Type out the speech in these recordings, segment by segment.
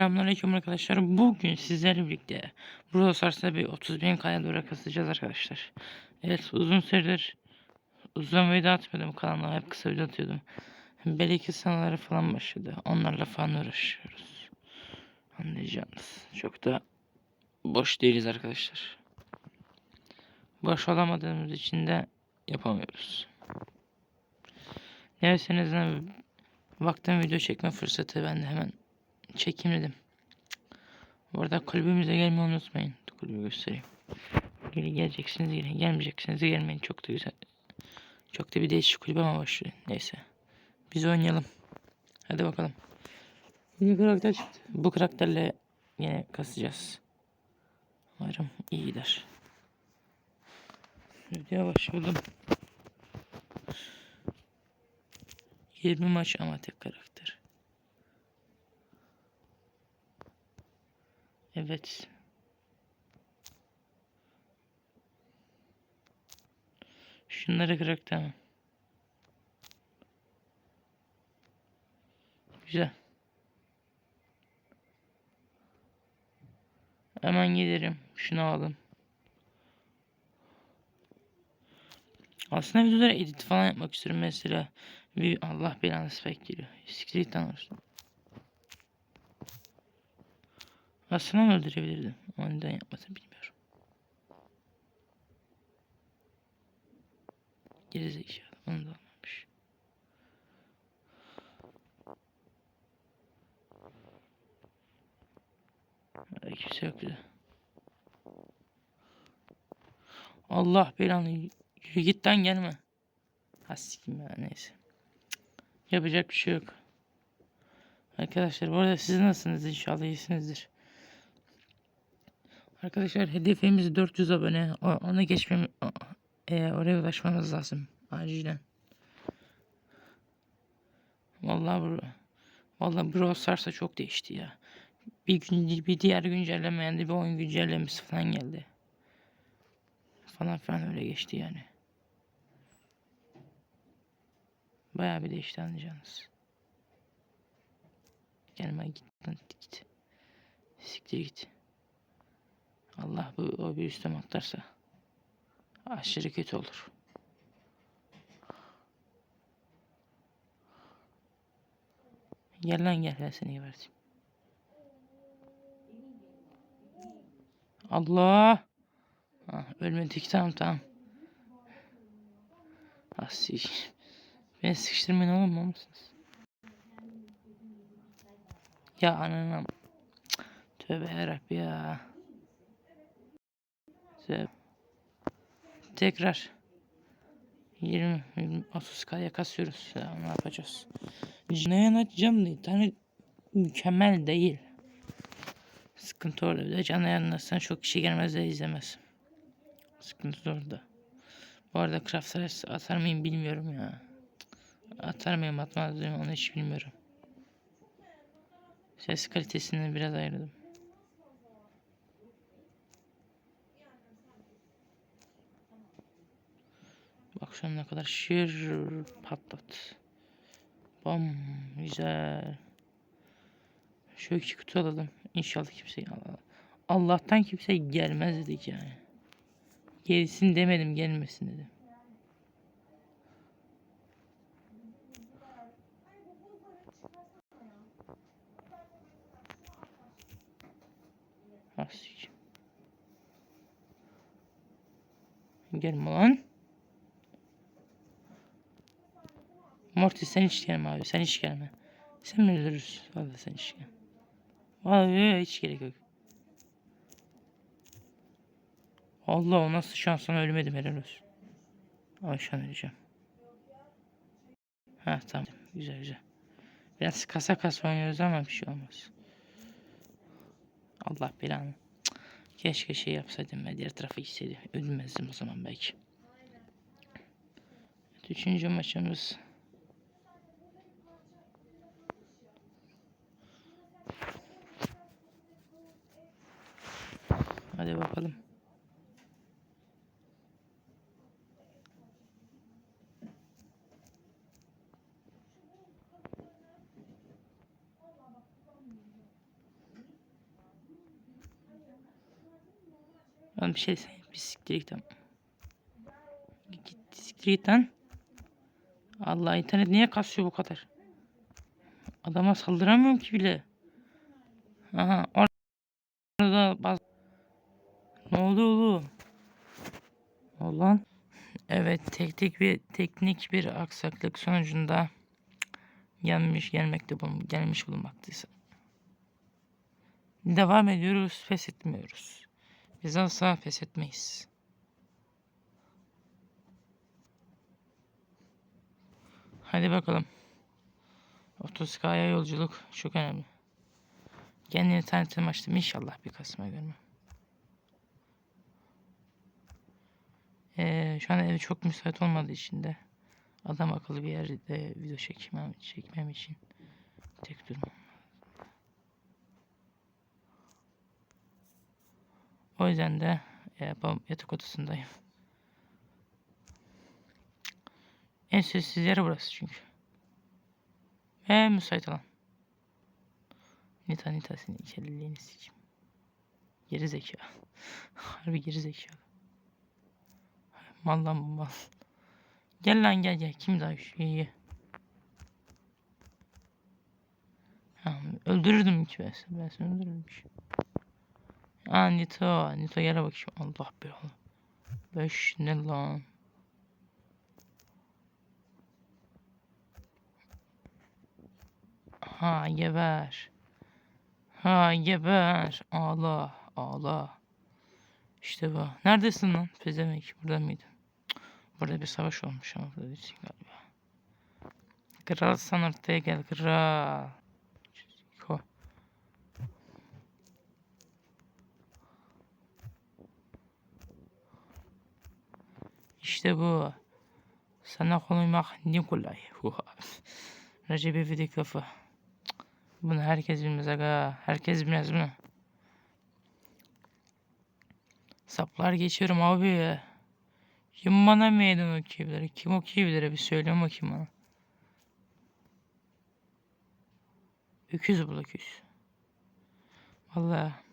Selamünaleyküm arkadaşlar. Bugün sizlerle birlikte Brawl Stars'ta bir 30 bin kaya doğru kasacağız arkadaşlar. Evet uzun süredir uzun video atmıyordum kanalda hep kısa video atıyordum. Belki sanaları falan başladı. Onlarla falan uğraşıyoruz. Anlayacağınız. Çok da boş değiliz arkadaşlar. Boş olamadığımız için de yapamıyoruz. Neyse en azından baktım video çekme fırsatı ben de hemen çekeyim dedim. Bu arada kulübümüze gelmeyi unutmayın. Kulübü göstereyim. Geri geleceksiniz geri. Gelmeyeceksiniz gelmeyin. Çok da güzel. Çok da bir değişik kulübe ama boş. Neyse. Biz oynayalım. Hadi bakalım. Yeni karakter çıktı. Bu karakterle yine kasacağız. Umarım iyi gider. Videoya başladım. 20 maç ama tek karakter. Evet. Şunları kırak tamam. Güzel. Hemen gelirim. Şunu alın. Aslında videolara edit falan yapmak istiyorum mesela. Allah belanı spek geliyor. Siktir olsun. Aslında öldürebilirdim? Ama neden yapmadım bilmiyorum. Gerizekalı. Onu da almamış. Ay, Kimse yok bize. Allah belanı. Yürü git lan gelme. Ha sikim ya neyse. Yapacak bir şey yok. Arkadaşlar bu arada siz nasılsınız? İnşallah iyisinizdir. Arkadaşlar hedefimiz 400 abone. O, ona geçmem e, oraya ulaşmamız lazım acilen. Vallahi bu Vallahi Brawl Stars'a çok değişti ya. Bir gün bir diğer güncellemeyen de bir oyun güncellemesi falan geldi. Falan filan öyle geçti yani. Bayağı bir değişti anlayacağınız. Gelme git lan git. Siktir git. Allah bu o bir üstüme aşırı kötü olur. Gel lan gel ben seni geberteyim. Allah. Ha, ölmedik tamam tamam. Asi. Beni sıkıştırmayın oğlum mal mısınız? Ya ananam. Tövbe yarabbi ya. Tekrar 20, 20 30 kaya kasıyoruz. Ya ne yapacağız? Cinayen atacağım da tane mükemmel değil. Sıkıntı orada. Bir de canlı yayınlarsan çok kişi gelmez de izlemez. Sıkıntı da orada. Bu arada Craft atar mıyım bilmiyorum ya. Atar mıyım atmaz mıyım onu hiç bilmiyorum. Ses kalitesini biraz ayırdım. Ne kadar şir patlat. Bam güzel. Şu iki kutu alalım. İnşallah kimse Allah'tan kimse gelmez dedik yani. Gelsin demedim gelmesin dedim. Nasıl Gelme lan. Morty sen hiç gelme abi. Sen hiç gelme. Sen mi öldürürsün? Valla sen hiç gelme. Vallahi hiç gerek yok. Allah o nasıl şansına ölmedim helal olsun. Ay şu an öleceğim. Ha tamam. Güzel güzel. Biraz kasa kasa oynuyoruz ama bir şey olmaz. Allah belanı. Keşke şey yapsaydım ben diğer tarafa gitseydim. Ölmezdim o zaman belki. Üçüncü maçımız. Hadi bakalım. Lan bir şey. Bir siktir git. Git siktir git lan. Allah internet niye kasıyor bu kadar? Adama saldıramıyorum ki bile. Aha or- orada baz... Ne oldu oğlum? Ne oldu lan? Evet teknik bir teknik bir aksaklık sonucunda gelmiş gelmekte bulun gelmiş bulunmaktayız. Devam ediyoruz, pes etmiyoruz. Biz asla pes etmeyiz. Hadi bakalım. 30K'ya yolculuk çok önemli. Kendi internetimi açtım. İnşallah bir Kasım'a görmem. Ee, şu an ev çok müsait olmadığı için de adam akıllı bir yerde video çekmem, çekmem için tek durmam. O yüzden de e, yatak odasındayım. En sessiz yer burası çünkü. Ve müsait olan. Nita Nita senin içeriliğini sikeyim. Geri zeka. Harbi geri zeka. Mal lan bu mal. Gel lan gel gel. Kim daha iyi. Ha, öldürürdüm ki ben seni. Ben seni öldürürdüm. Aa Nito. Nito yere bakayım. Allah belanı. Beş ne lan? Ha geber. Ha geber. Ağla. Ağla. İşte bu. Neredesin lan? Pezemek. Burada mıydın? Burada bir savaş olmuş ama burada değilsin galiba. Kral sen ortaya gel kral. İşte bu. Sana konuymak ne kolay. Recep İvedik lafı. Bunu herkes bilmez aga. Herkes bilmez bunu. Saplar geçiyorum abi. Kim bana meydan okuyabilir? Kim okuyabilir? Bir söyle bakayım bana. Öküz bul öküz. Vallahi.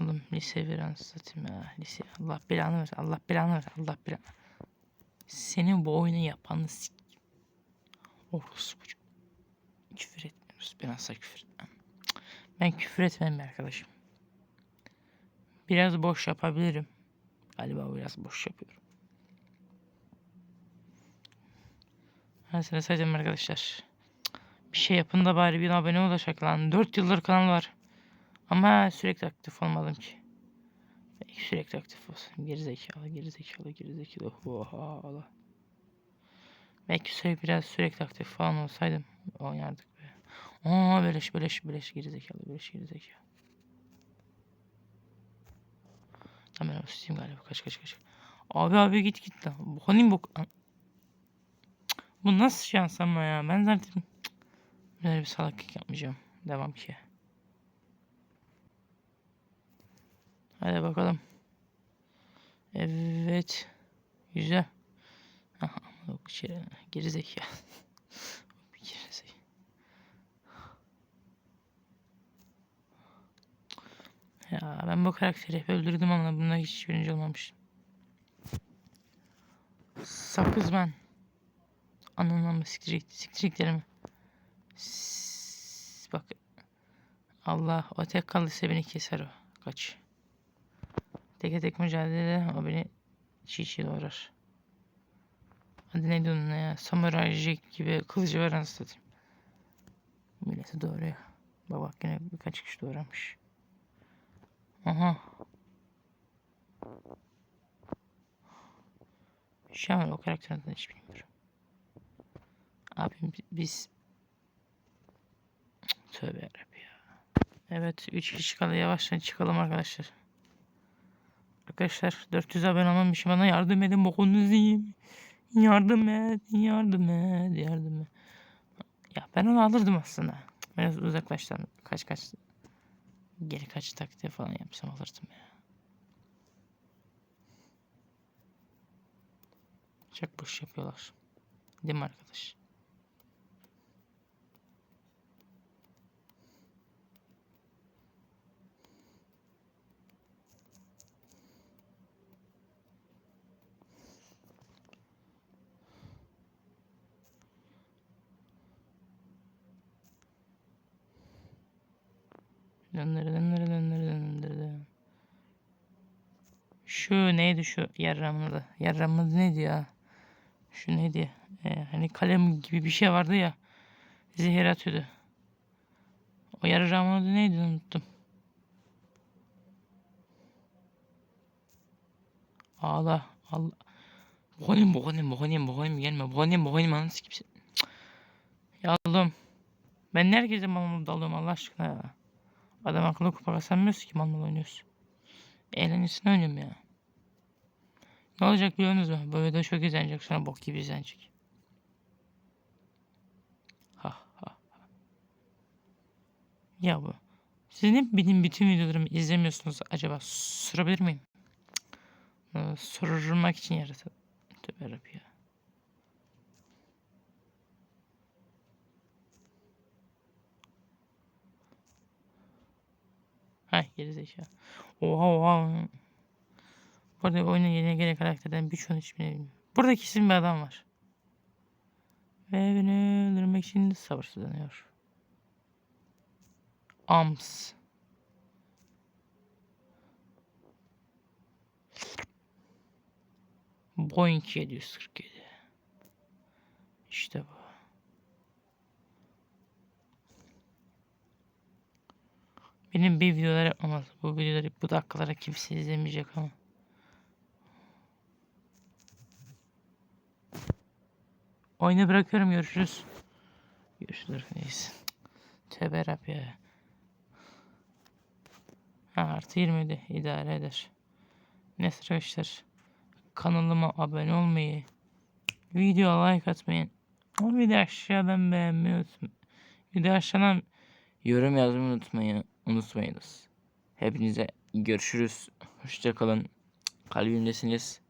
Oğlum lise bir an satayım ya. Lise. Allah belanı versin. Allah belanı versin. Allah belanı. Senin bu oyunu yapanı sik. Orospu. Küfür etmiyoruz. Ben asla küfür etmem. Ben küfür etmem arkadaşım. Biraz boş yapabilirim. Galiba biraz boş yapıyorum. Ben sana sayacağım arkadaşlar. Bir şey yapın da bari bir abone olacak lan. 4 yıldır kanal var. Ama sürekli aktif olmadım ki. Belki sürekli aktif olsun. Gerizekalı, gerizekalı, gerizekalı. Oha Allah. Belki sürekli biraz sürekli aktif falan olsaydım oynardık be. Aa beleş beleş beleş gerizekalı beleş gerizekalı. Hemen basayım galiba kaç kaç kaç. Abi abi git git lan. Bu hanım bu. Nasıl şans ama ya. Ben zaten böyle bir salaklık yapmayacağım. Devam ki. Hadi bakalım. Evet. Güzel. Aha, yok şey, geri zeka. Bir geri zeka. Ya ben bu karakteri hep öldürdüm ama bunda hiç birinci olmamıştım. Sakız ben. Ananı siktirecek, siktireceklerimi. Bak. Allah o tek kaldıysa beni keser o. Kaç. Teke tek mücadelede o beni çiğ çiğ doğrar. Hadi ne diyorsun ya? Samurai Jack gibi kılıcı var anasını satayım. Milleti doğruyor. Bak yine birkaç kişi doğramış. Aha. Şu an o karakterden hiç bilmiyorum. Abim bi- biz Tövbe yarabbim ya. Evet 3 kişi kaldı yavaştan çıkalım arkadaşlar. Arkadaşlar 400 abone olmamışım bana yardım edin bokunuzu yiyeyim. Yardım et, yardım et, yardım et. Ya ben onu alırdım aslında. Biraz uzaklaştım. Kaç kaç geri kaç taktiği falan yapsam alırdım ya. Çok boş yapıyorlar. Değil mi arkadaş? Şu neydi şu yarramlı? Yarramlı neydi ya? Şu neydi? Ee, hani kalem gibi bir şey vardı ya. Zehir atıyordu. O yarramın adı neydi unuttum. Ağla. Allah. Boğanayım boğanayım boğanayım boğanayım gelme. Boğanayım boğanayım anasını kimse. Ya. Ben herkese mal dalıyorum Allah aşkına ya. Adam akıllı kupa kazanmıyoruz ki mal mal oynuyoruz. Eğlencesine oynuyorum ya. Ne olacak biliyorsunuz mu? Bu video çok izlenecek sonra bok gibi izlenecek. Ha ha ha. Ya bu. Siz ne benim bütün videolarımı izlemiyorsunuz acaba? Sorabilir miyim? Ee, Sorulmak için yaratıldı. Tövbe ya. Hay gerizekalı. Oha oha. Bu arada oyuna yeni gelen karakterden birçoğunu hiçbirini bilmiyorum. Burada kesin bir adam var. Ve beni öldürmek için sabırsızlanıyor. Ams. Boeing 747. İşte bu. Benim bir videolar yapmam Bu videoları bu dakikalara kimse izlemeyecek ama. Oyunu bırakıyorum görüşürüz. Görüşürüz neyse. Tövbe Rabbi ya. Ha, artı 27 idare eder. Neyse arkadaşlar. Kanalıma abone olmayı, video like atmayı, o de aşağıdan beğenmeyi unutmayın. De aşağıdan yorum yazmayı unutmayın, unutmayınız. Hepinize görüşürüz. Hoşçakalın. Kalbimdesiniz.